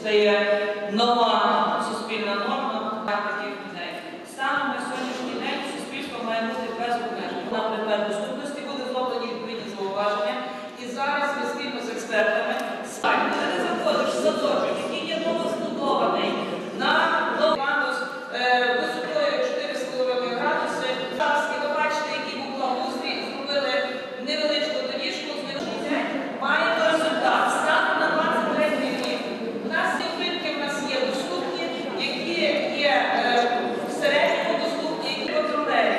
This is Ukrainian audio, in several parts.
стає нова суспільна норма таких людей. Саме на сьогоднішній день суспільство має бути без обмежень. На предмет доступності буде зроблені відповідні зауваження. І зараз ми спільно з експертами Сань, коли ти заходиш в садочок, який є новозбудований на новий пандус е, висотою 4,5 градуси. Зараз, і ви бачите, який був благоустрій, зробили невеличку доріжку з невеличким. Маємо результат. Станом на 23 рік. У нас є укритки, у нас є доступні, які є е, в середньому доступні, які контролери.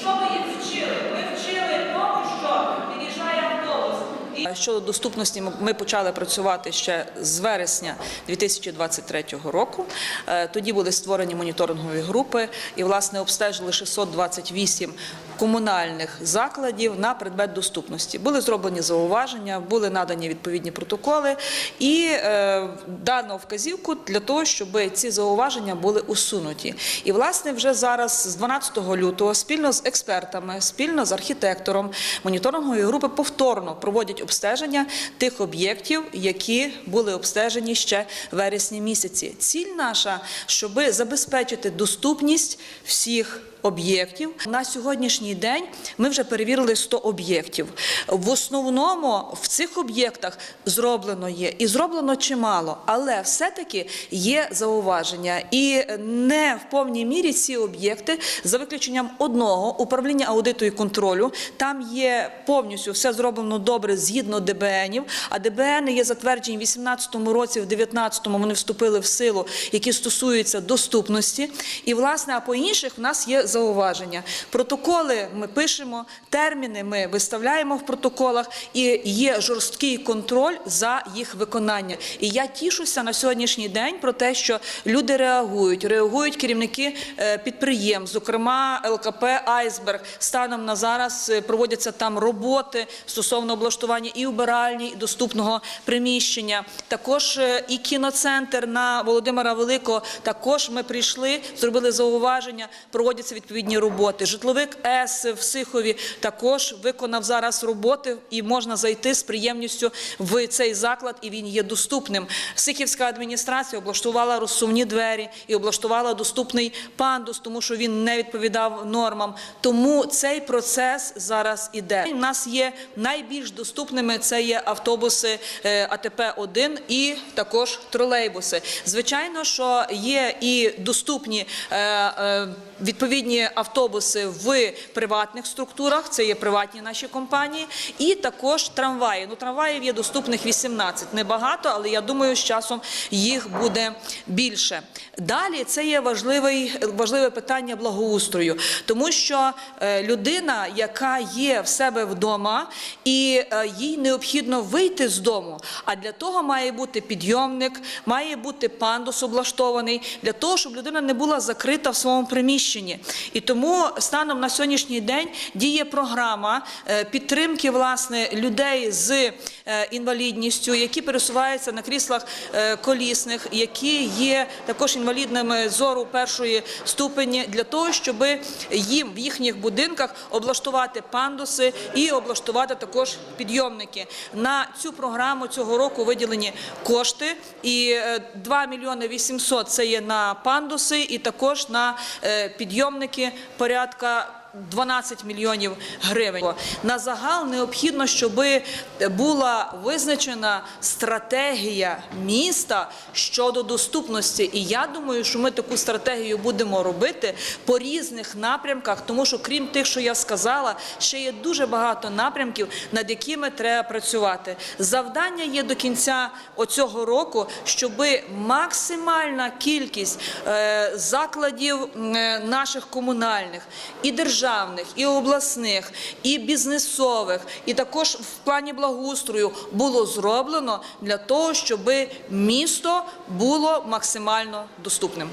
Що ми їх вчили? Ми вчили тому, що під'їжджає автобус. І Щодо доступності, ми- почали працювати ще з вересня 2023 року. Е, Тоді були створені моніторингові групи і, власне, обстежили 628 комунальних закладів на предмет доступності. Були зроблені зауваження, були надані відповідні протоколи і е, дано вказівку для того, щоб ці зауваження були усунуті. І, власне, вже зараз з 12 лютого спільно з експертами, спільно з архітектором моніторингової групи повторно проводять обстеження тих об'єктів, які були обстежені ще вересні місяці. Ціль наша, щоб забезпечити доступність всіх. Об'єктів на сьогоднішній день ми вже перевірили 100 об'єктів. В основному в цих об'єктах зроблено є і зроблено чимало, але все-таки є зауваження. І не в повній мірі ці об'єкти, за виключенням одного управління аудиту і контролю. Там є повністю все зроблено добре згідно ДБНів. А ДБН є затверджені в 2018 році, в 2019 вони вступили в силу, які стосуються доступності. І власне, а по інших в нас є зауваження. Протоколи ми пишемо, терміни ми виставляємо в протоколах, і є жорсткий контроль за їх виконання. І я тішуся на сьогоднішній день про те, що люди реагують, реагують керівники е, підприємств, зокрема ЛКП Айсберг. Станом на зараз е, проводяться там роботи стосовно облаштування і убиральні, і доступного приміщення. Також е, і кіноцентр на Володимира Великого. Також ми прийшли, зробили зауваження, проводяться відповідні роботи. Житловик С в Сихові також виконав зараз роботи, і можна зайти з приємністю в цей заклад, і він є доступним. Сихівська адміністрація облаштувала розсувні двері і облаштувала доступний пандус, тому що він не відповідав нормам. Тому цей процес зараз іде. У нас є найбільш доступними це є автобуси е, АТП 1 і також тролейбуси. Звичайно, що є і доступні е, е, відповідні автобуси в приватних структурах, це є приватні наші компанії, і також трамваї. Ну, трамваїв є доступних 18, небагато, але я думаю, з часом їх буде більше. Далі це є важливий, важливе питання благоустрою, тому що е, людина, яка є в себе вдома, і е, їй необхідно вийти з дому. А для того має бути підйомник, має бути пандус облаштований для того, щоб людина не була закрита в своєму приміщенні. І тому станом на сьогоднішній день діє програма е, підтримки власне людей з е, інвалідністю, які пересуваються на кріслах е, колісних, які є також інвалідними зору першої ступені, для того, щоб їм в їхніх будинках облаштувати пандуси і облаштувати також підйомники. На цю програму цього року виділені кошти, і е, 2 мільйони 800 – це є на пандуси, і також на е, підйомники порядка. 12 мільйонів гривень. На загал необхідно, щоб була визначена стратегія міста щодо доступності. І я думаю, що ми таку стратегію будемо робити по різних напрямках, тому що крім тих, що я сказала, ще є дуже багато напрямків, над якими треба працювати. Завдання є до кінця оцього року, щоб максимальна кількість е, закладів е, наших комунальних і державних, і обласних, і бізнесових, і також в плані благоустрою було зроблено для того, щоб місто було максимально доступним.